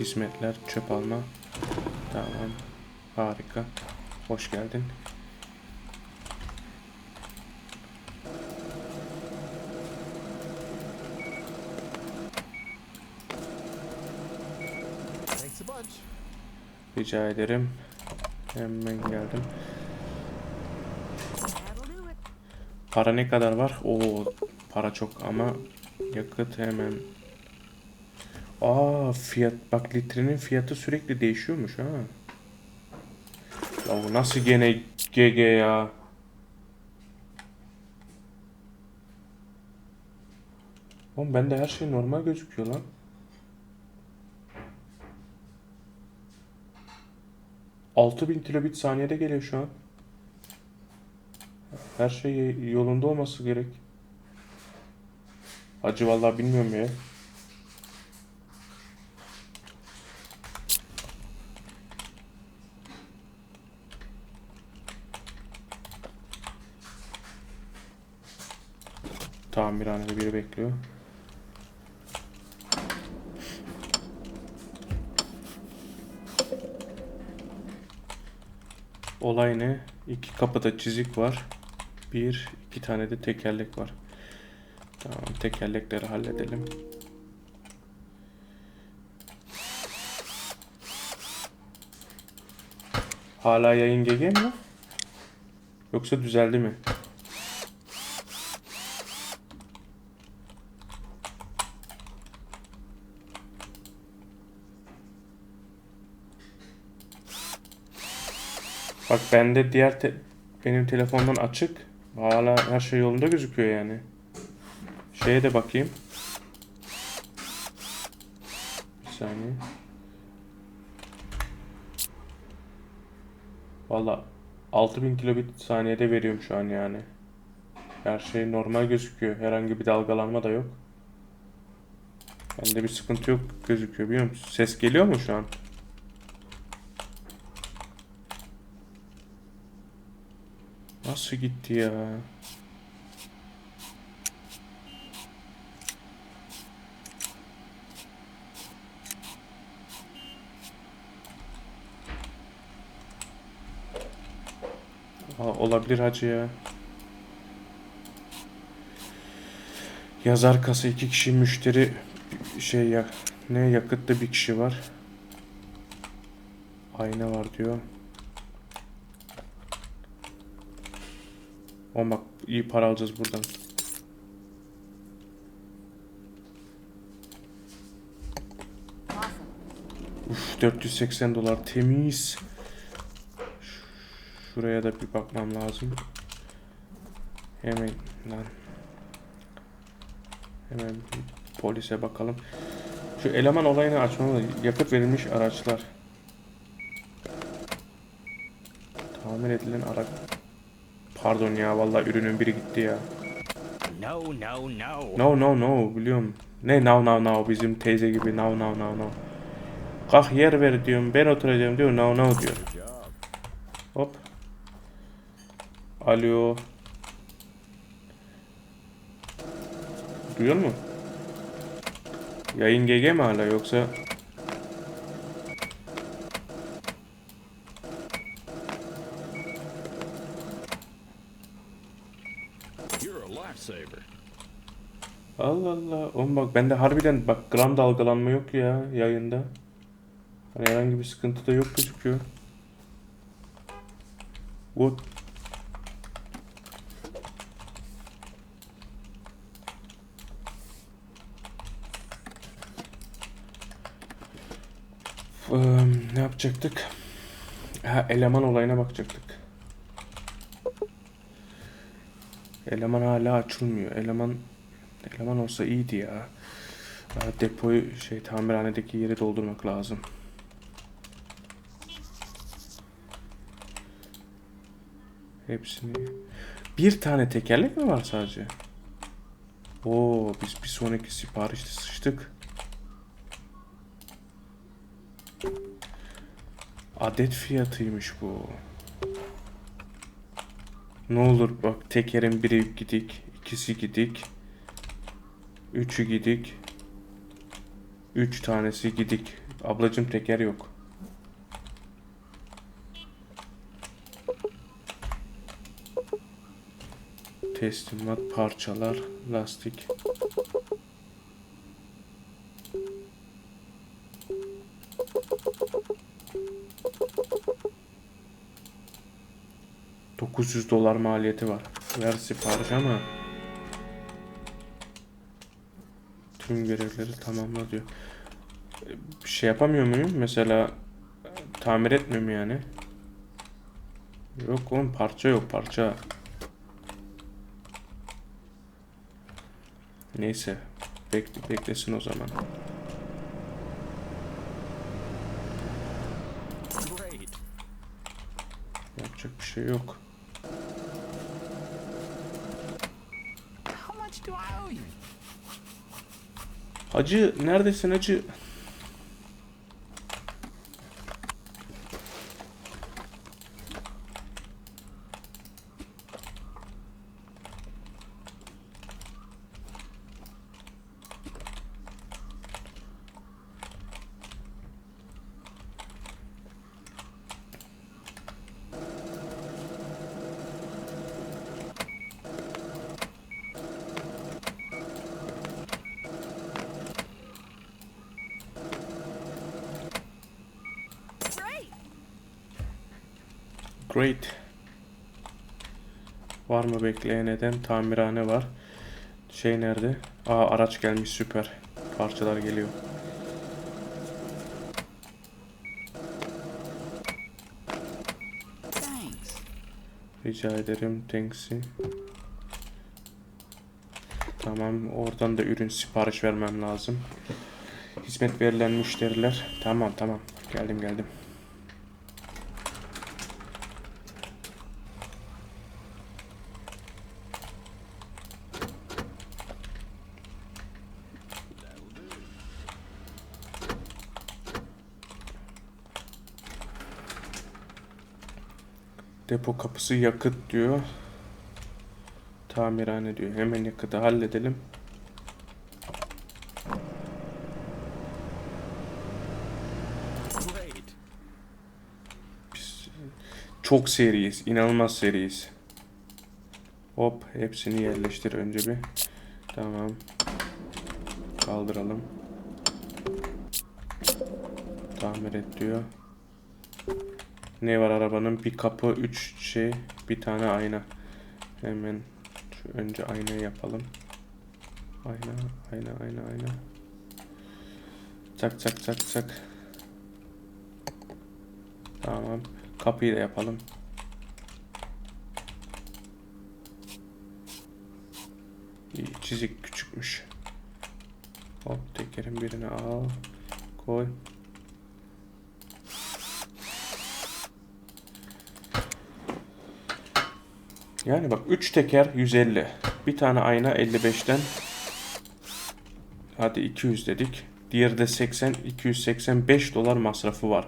Hizmetler, çöp alma. Tamam. Harika. Hoş geldin. Rica ederim. Hemen geldim. Para ne kadar var? Oo, para çok ama yakıt hemen. Aa, fiyat bak litrenin fiyatı sürekli değişiyormuş ha. Ya bu nasıl gene GG ya? Oğlum bende her şey normal gözüküyor lan. Altı bin kilobit saniyede geliyor şu an. Her şey yolunda olması gerek. Hacı vallahi bilmiyorum ya. Tamirhanede biri bekliyor. Olay ne? İki kapıda çizik var. Bir, iki tane de tekerlek var. Tamam, tekerlekleri halledelim. Hala yayın GG mi? Yoksa düzeldi mi? Bak bende diğer te- benim telefondan açık. Hala her şey yolunda gözüküyor yani. Şeye de bakayım. Bir saniye. Valla 6000 kilobit saniyede veriyorum şu an yani. Her şey normal gözüküyor. Herhangi bir dalgalanma da yok. Bende bir sıkıntı yok gözüküyor biliyor musun? Ses geliyor mu şu an? Nasıl gitti ya? Aa, olabilir hacı ya. Yazar kasa iki kişi müşteri şey ya ne yakıtta bir kişi var. Ayna var diyor. Ama bak iyi para alacağız buradan. Uf 480 dolar temiz. Şuraya da bir bakmam lazım. Hemen lan. Hemen polise bakalım. Şu eleman olayını açmalı. Yakıt verilmiş araçlar. Tamir edilen araç. Pardon ya vallahi ürünün biri gitti ya. No, no, no. No no no biliyorum. Ne now now now bizim teyze gibi now now now now. Kalk yer ver diyorum ben oturacağım diyor now now diyor. Hop. Alo. Duyuyor mu? Yayın GG mi hala yoksa? Allah Allah. Oğlum bak bende harbiden bak gram dalgalanma yok ya yayında. Hani herhangi bir sıkıntı da yok gözüküyor. What? Eee, ne yapacaktık? Ha eleman olayına bakacaktık. Eleman hala açılmıyor. Eleman eleman olsa iyiydi ya. Daha depoyu şey tamirhanedeki yeri doldurmak lazım. Hepsini. Bir tane tekerlek mi var sadece? Oo biz bir sonraki siparişte sıçtık. Adet fiyatıymış bu. Ne olur bak tekerin biri gidik, ikisi gidik. Üçü gidik. Üç tanesi gidik. Ablacım teker yok. Teslimat, parçalar, lastik. ...900 dolar maliyeti var. Ver sipariş ama... Tüm görevleri tamamla diyor. E, Bir şey yapamıyor muyum? Mesela... e, Tamir etmiyorum yani. Yok oğlum parça yok parça. Neyse. Bekle, beklesin o zaman. Yapacak bir şey yok. How much do I owe you? Hacı neredesin hacı? Great. Var mı bekleyen eden? Tamirhane var. Şey nerede? Aa araç gelmiş süper. Parçalar geliyor. Thanks. Rica ederim. Thanks'i. Tamam. Oradan da ürün sipariş vermem lazım. Hizmet verilen müşteriler. Tamam tamam. Geldim geldim. Depo kapısı yakıt diyor. Tamirhane diyor. Hemen yakıtı halledelim. Biz çok seriyiz. inanılmaz seriyiz. Hop hepsini yerleştir önce bir. Tamam. Kaldıralım. Tamir et diyor. Ne var arabanın? Bir kapı, üç şey, bir tane ayna. Hemen şu önce aynayı yapalım. Ayna, ayna, ayna, ayna. Çak çak çak çak. Tamam. Kapıyı da yapalım. Çizik küçükmüş. Hop tekerin birini al. Koy. Yani bak 3 teker 150. Bir tane ayna 55'ten. Hadi 200 dedik. Diğeri de 80 285 dolar masrafı var.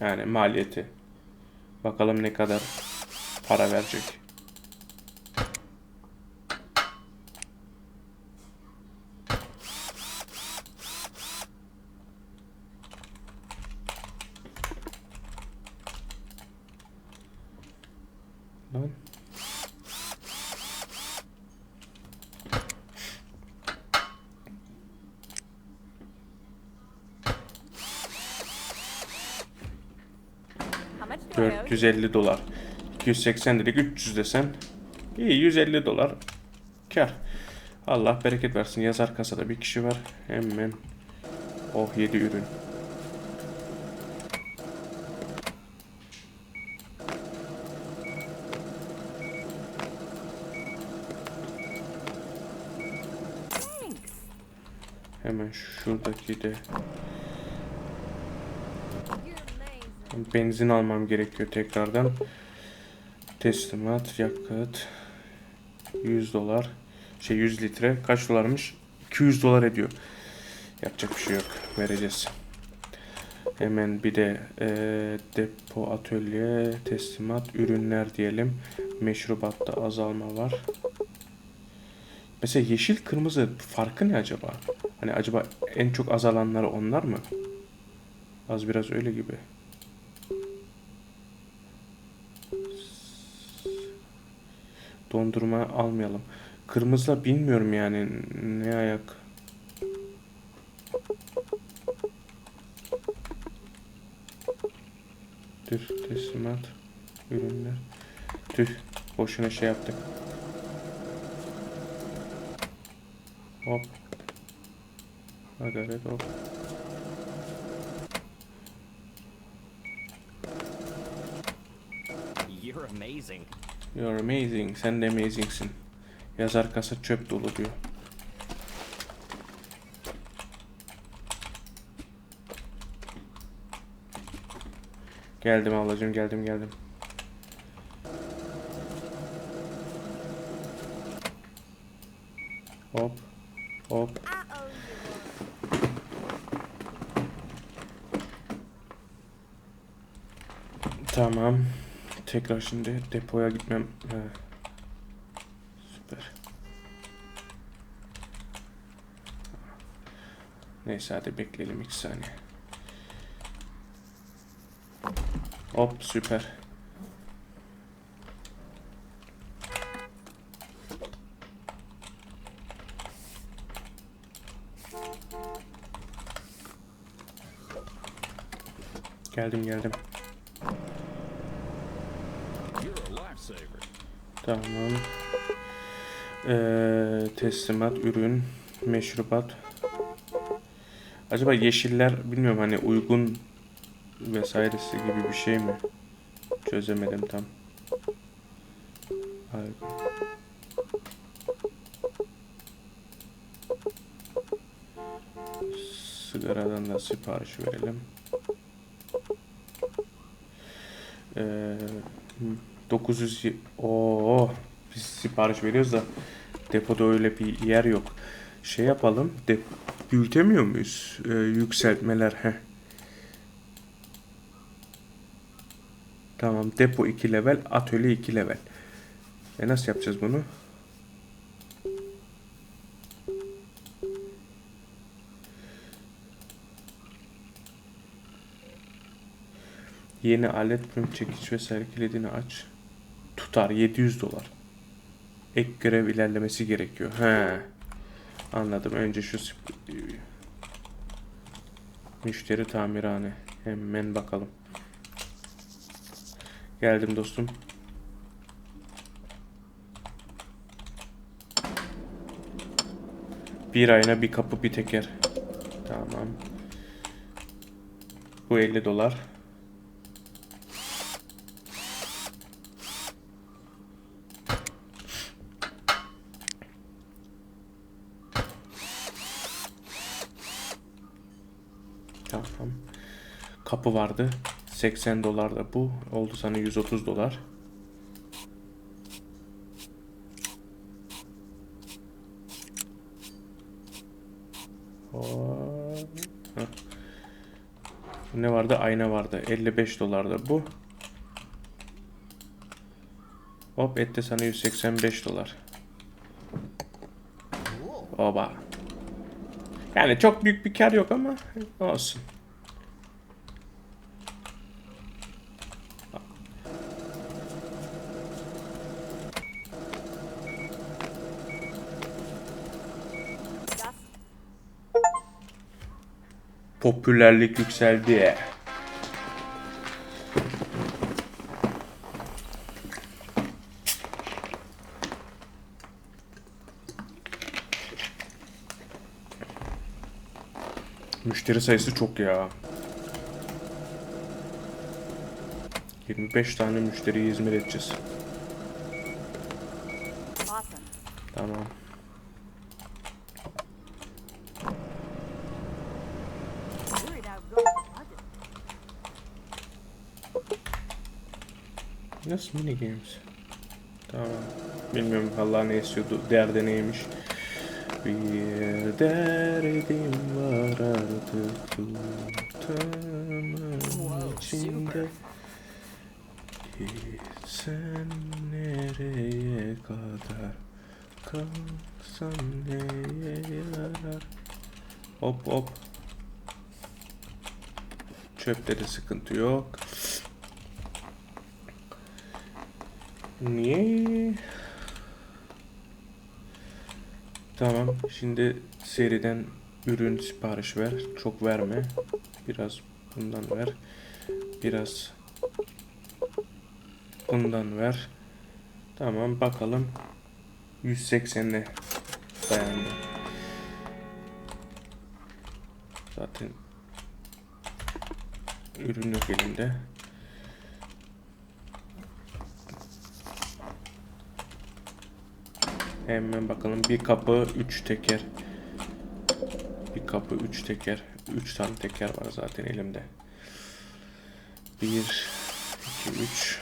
Yani maliyeti. Bakalım ne kadar para verecek. 450 dolar. 280 dedik 300 desen. İyi 150 dolar. Kar. Allah bereket versin. Yazar kasada bir kişi var. Hemen. Oh 7 ürün. Hemen şuradaki de You're amazing. Benzin almam gerekiyor tekrardan. Teslimat, yakıt. 100 dolar. Şey 100 litre. Kaç dolarmış? 200 dolar ediyor. Yapacak bir şey yok. Vereceğiz. Hemen bir de eee, depo, atölye, teslimat, ürünler diyelim. Meşrubatta azalma var. Mesela yeşil kırmızı farkı ne acaba? Hani acaba en çok azalanları onlar mı? Az biraz öyle gibi. Dondurma almayalım. Kırmızıla bilmiyorum yani ne ayak. Tüh teslimat ürünler. Tüh boşuna şey yaptık. Hop. Agaret hop. You're amazing. You're amazing. Sen de amazingsin. Yazar kasa çöp dolu diyor. Geldim ablacığım geldim geldim. Hop. Hop. Tamam. Tekrar şimdi depoya gitmem. He. Süper. Neyse hadi bekleyelim 2 saniye. Hop süper. Geldim geldim. Tamam. Ee, teslimat, ürün, meşrubat. Acaba yeşiller bilmiyorum hani uygun vesairesi gibi bir şey mi? Çözemedim tam. Harika. Sigaradan da sipariş verelim. Ee, 900 y- Oo, biz sipariş veriyoruz da depoda öyle bir yer yok. Şey yapalım. De büyütemiyor muyuz? Ee, yükseltmeler. Heh. Tamam. Depo 2 level, atölye 2 level. E nasıl yapacağız bunu? Yeni alet bölüm çekiç vesaire kilidini aç. Tutar 700 dolar. Ek görev ilerlemesi gerekiyor. He. Anladım. Önce şu müşteri tamirhane. Hemen bakalım. Geldim dostum. Bir ayna bir kapı bir teker. Tamam. Bu 50 dolar. Tamam. Kapı vardı. 80 dolar da bu. Oldu sana 130 dolar. Ne vardı? Ayna vardı. 55 dolar da bu. Hop etti sana 185 dolar. Oba. Yani çok büyük bir kar yok ama olsun. Popülerlik yükseldi. Müşteri sayısı çok ya. 25 tane müşteriye hizmet edeceğiz. awesome. Tamam. Nasıl mini games? Tamam. Bilmiyorum Allah ne istiyordu. Derdi neymiş. Bir derdim var artık tutamam içinde. Gitsen nereye kadar kalsan neye yarar? Hop hop. Çöpte de sıkıntı yok. Niye? Tamam. Şimdi seriden ürün sipariş ver. Çok verme. Biraz bundan ver. Biraz bundan ver. Tamam bakalım. 180'le dayandı. Zaten ürün yok elimde. Hemen bakalım bir kapı 3 teker. Bir kapı 3 teker. 3 tane teker var zaten elimde. 1 2 3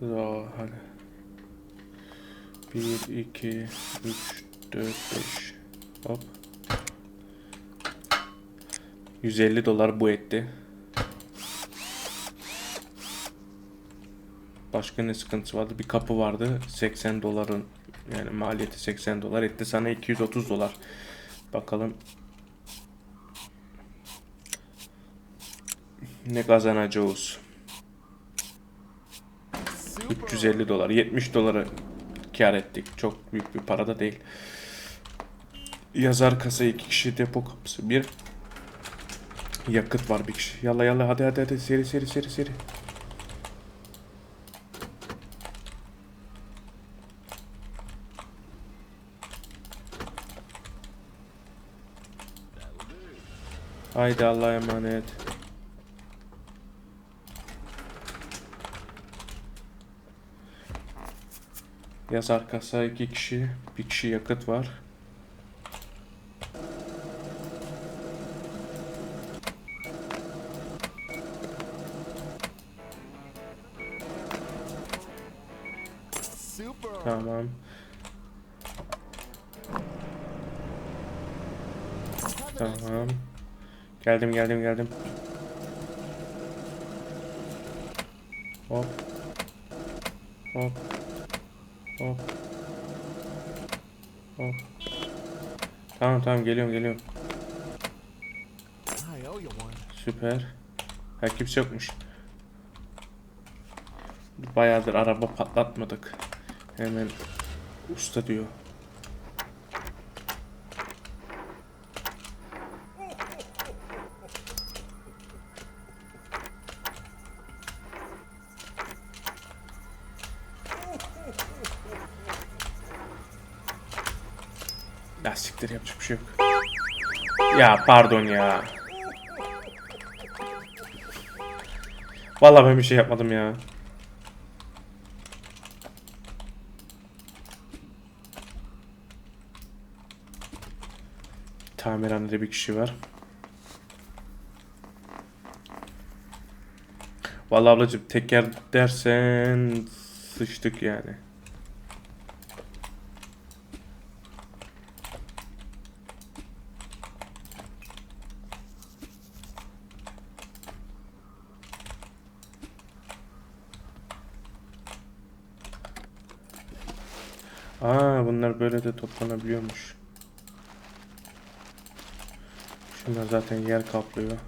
So, hadi. 1, 2, 3, 4, 5. Hop. 150 dolar bu etti. Başka ne sıkıntısı vardı? Bir kapı vardı. 80 doların yani maliyeti 80 dolar etti. Sana 230 dolar. Bakalım ne kazanacağız. 350 dolar, 70 dolara kar ettik. Çok büyük bir para da değil. Yazar kasa iki kişi, depo kapısı bir. Yakıt var bir kişi. Yalla yalla hadi hadi hadi seri seri seri seri. Haydi Allah'a emanet. Yazar kasa iki kişi, bir kişi yakıt var. Tamam. Tamam. Geldim geldim geldim. Hop. Hop. Hop. Hop. Tamam tamam geliyorum geliyorum. Süper. Ha kimse yokmuş. Bayağıdır araba patlatmadık. Hemen usta diyor. Lastikleri yapacak bir şey yok. Ya pardon ya. Vallahi ben bir şey yapmadım ya. Tamirhanede bir kişi var. Vallahi ablacığım teker dersen sıçtık yani. Aa bunlar böyle de toplanabiliyormuş. Şunlar zaten yer kaplıyor.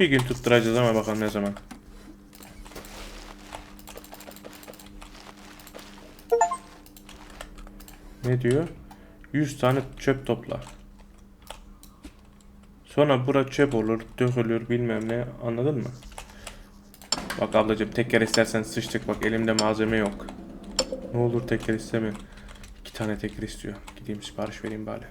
Bir gün tutturacağız ama bakalım ne zaman. Ne diyor? 100 tane çöp topla. Sonra bura çöp olur, dökülür bilmem ne anladın mı? Bak ablacığım teker istersen sıçtık bak elimde malzeme yok. Ne olur teker isteme. İki tane teker istiyor. Gideyim sipariş vereyim bari.